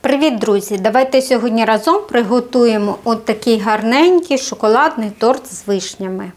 Привіт, друзі! Давайте сьогодні разом приготуємо от такий гарненький шоколадний торт з вишнями.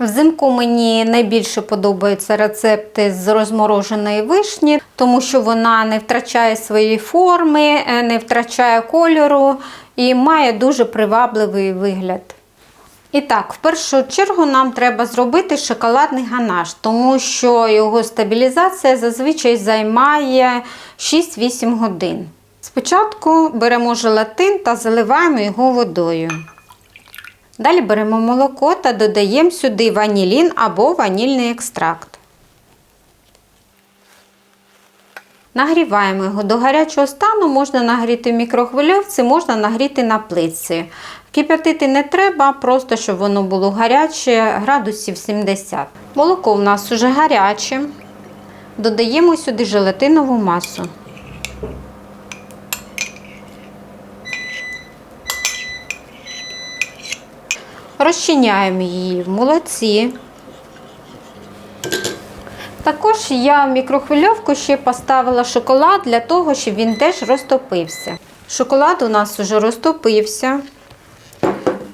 Взимку мені найбільше подобаються рецепти з розмороженої вишні, тому що вона не втрачає своєї форми, е, не втрачає кольору і має дуже привабливий вигляд. І так, в першу чергу нам треба зробити шоколадний ганаш, тому що його стабілізація зазвичай займає 6-8 годин. Спочатку беремо желатин та заливаємо його водою. Далі беремо молоко та додаємо сюди ванілін або ванільний екстракт. Нагріваємо його до гарячого стану, можна нагріти в мікрохвильовці, можна нагріти на плитці. Кип'ятити не треба, просто щоб воно було гаряче, градусів 70. Молоко в нас вже гаряче. Додаємо сюди желатинову масу. Розчиняємо її в молоці. Також я в мікрохвильовку ще поставила шоколад для того, щоб він теж розтопився. Шоколад у нас вже розтопився.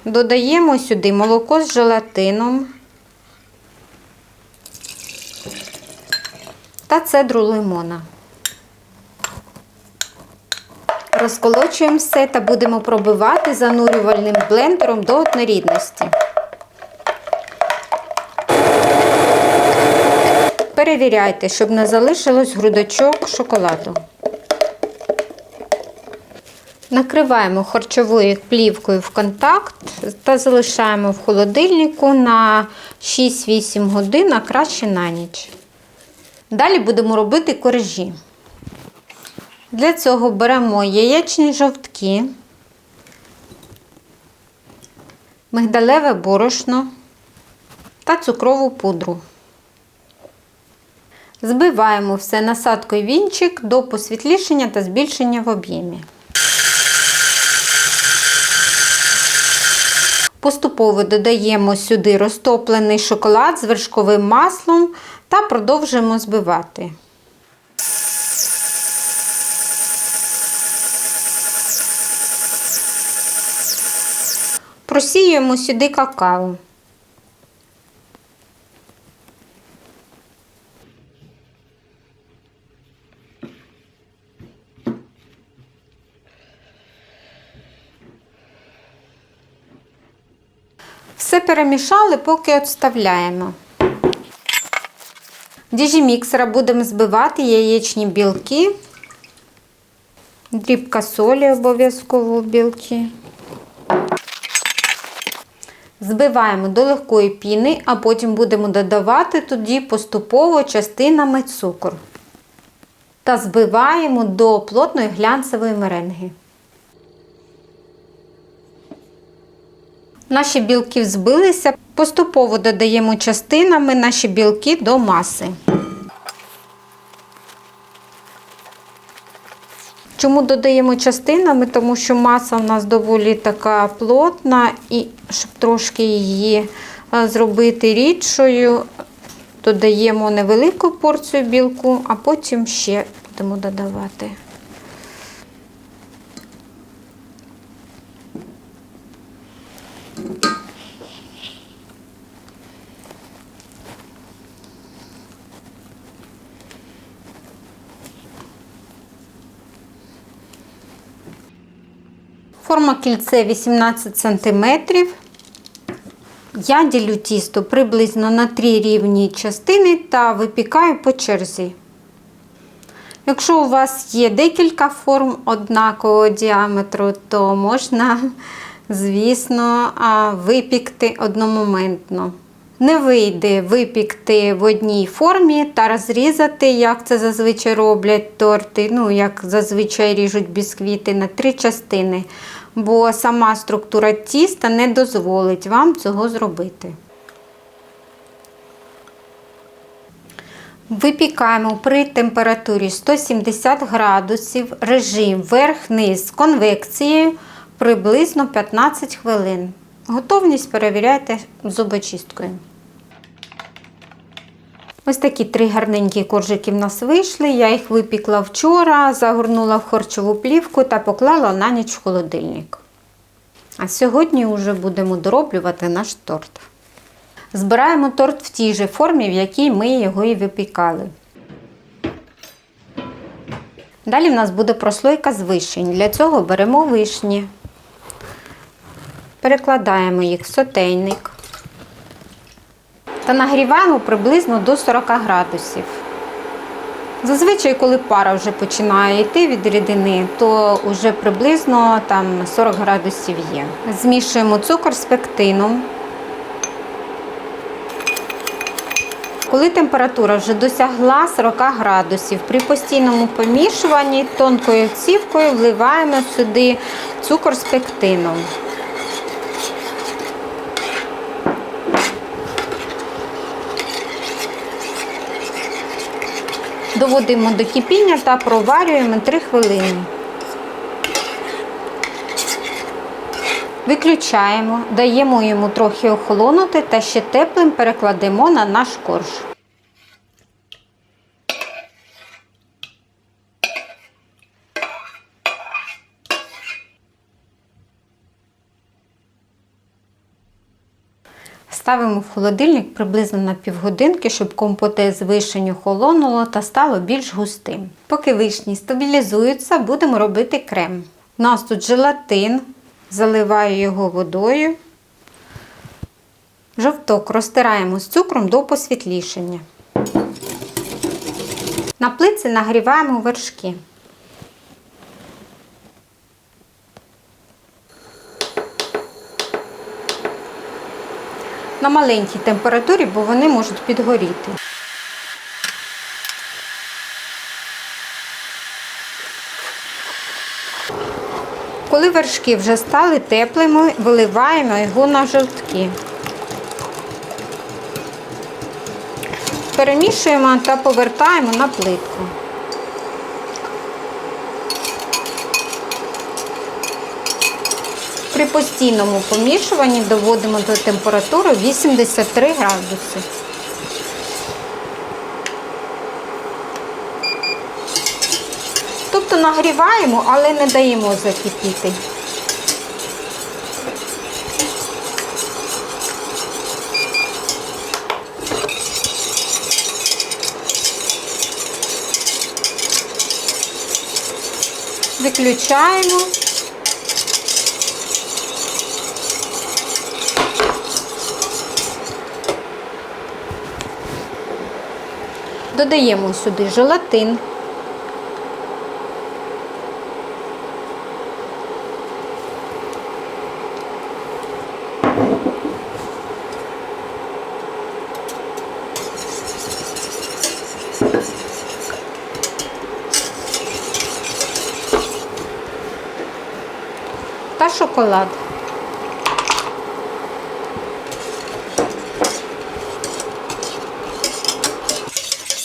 Додаємо сюди молоко з желатином та цедру лимона. Розколочуємо все та будемо пробивати занурювальним блендером до однорідності. Перевіряйте, щоб не залишилось грудочок шоколаду. Накриваємо харчовою плівкою в контакт та залишаємо в холодильнику на 6-8 годин, а краще на ніч. Далі будемо робити коржі. Для цього беремо яєчні жовтки, мигдалеве борошно та цукрову пудру. Збиваємо все насадкою вінчик до посвітлішення та збільшення в об'ємі. Поступово додаємо сюди розтоплений шоколад з вершковим маслом та продовжуємо збивати. Просіюємо сюди какао. Все перемішали, поки відставляємо. Діжі міксера будемо збивати яєчні білки, дрібка солі обов'язково в білки. Збиваємо до легкої піни, а потім будемо додавати тоді поступово частинами цукор. Та збиваємо до плотної глянцевої меренги. Наші білки збилися, поступово додаємо частинами наші білки до маси. Чому додаємо частинами? Тому що маса в нас доволі така плотна, і щоб трошки її е, зробити рідшою, додаємо невелику порцію білку, а потім ще будемо додавати. Форма кільце 18 см. Я ділю тісто приблизно на три рівні частини та випікаю по черзі. Якщо у вас є декілька форм однакового діаметру, то можна, звісно, випікти одномоментно. Не вийде випікти в одній формі та розрізати, як це зазвичай роблять торти, ну, як зазвичай ріжуть бісквіти на три частини, бо сама структура тіста не дозволить вам цього зробити. Випікаємо при температурі 170 градусів режим верх-низ конвекцією приблизно 15 хвилин. Готовність перевіряйте зубочисткою. Ось такі три гарненькі коржики в нас вийшли. Я їх випікла вчора, загорнула в харчову плівку та поклала на ніч в холодильник. А сьогодні вже будемо дороблювати наш торт. Збираємо торт в тій же формі, в якій ми його і випікали. Далі в нас буде прослойка з вишень. Для цього беремо вишні, перекладаємо їх в сотейник та нагріваємо приблизно до 40 градусів. Зазвичай, коли пара вже починає йти від рідини, то вже приблизно там 40 градусів є. Змішуємо цукор з пектином. Коли температура вже досягла 40 градусів, при постійному помішуванні тонкою цівкою вливаємо сюди цукор з пектином. Доводимо до кипіння та проварюємо 3 хвилини. Виключаємо, даємо йому трохи охолонути та ще теплим перекладемо на наш корж. Ставимо в холодильник приблизно на півгодинки, щоб компоте з вишень охолонуло та стало більш густим. Поки вишні стабілізуються, будемо робити крем. У нас тут желатин, заливаю його водою. Жовток розтираємо з цукром до посвітлішення. На плитці нагріваємо вершки. На маленькій температурі, бо вони можуть підгоріти. Коли вершки вже стали теплими, виливаємо його на жовтки. Перемішуємо та повертаємо на плитку. При постійному помішуванні доводимо до температури 83 градуси. Тобто нагріваємо, але не даємо закипіти. Виключаємо. Додаємо сюди желатин. Та шоколад.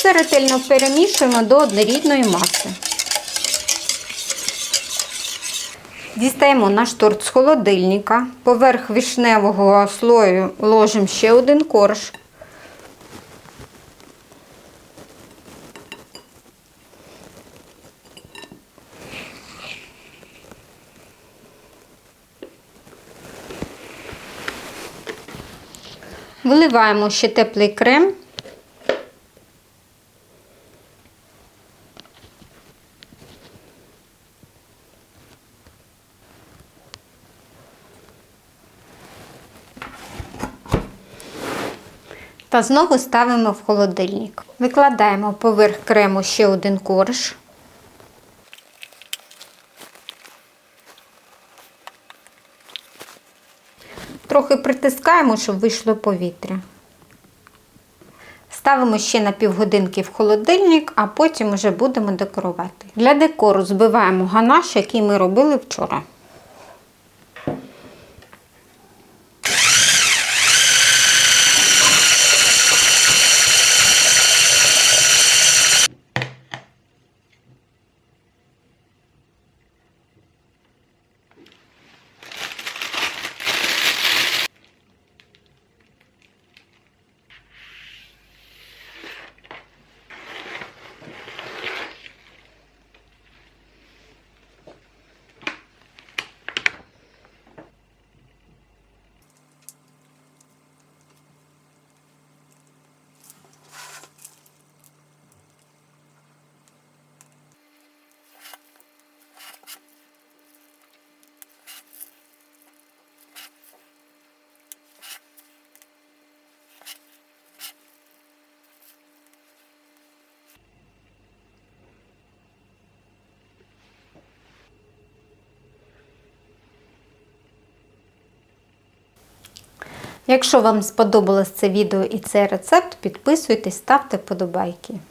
Все ретельно перемішуємо до однорідної маси. Дістаємо наш торт з холодильника. Поверх вишневого слою ложимо ще один корж. Виливаємо ще теплий крем. Та знову ставимо в холодильник. Викладаємо поверх крему ще один корж. Трохи притискаємо, щоб вийшло повітря. Ставимо ще на півгодинки в холодильник, а потім вже будемо декорувати. Для декору збиваємо ганаш, який ми робили вчора. Якщо вам сподобалось це відео і цей рецепт, підписуйтесь, ставте вподобайки.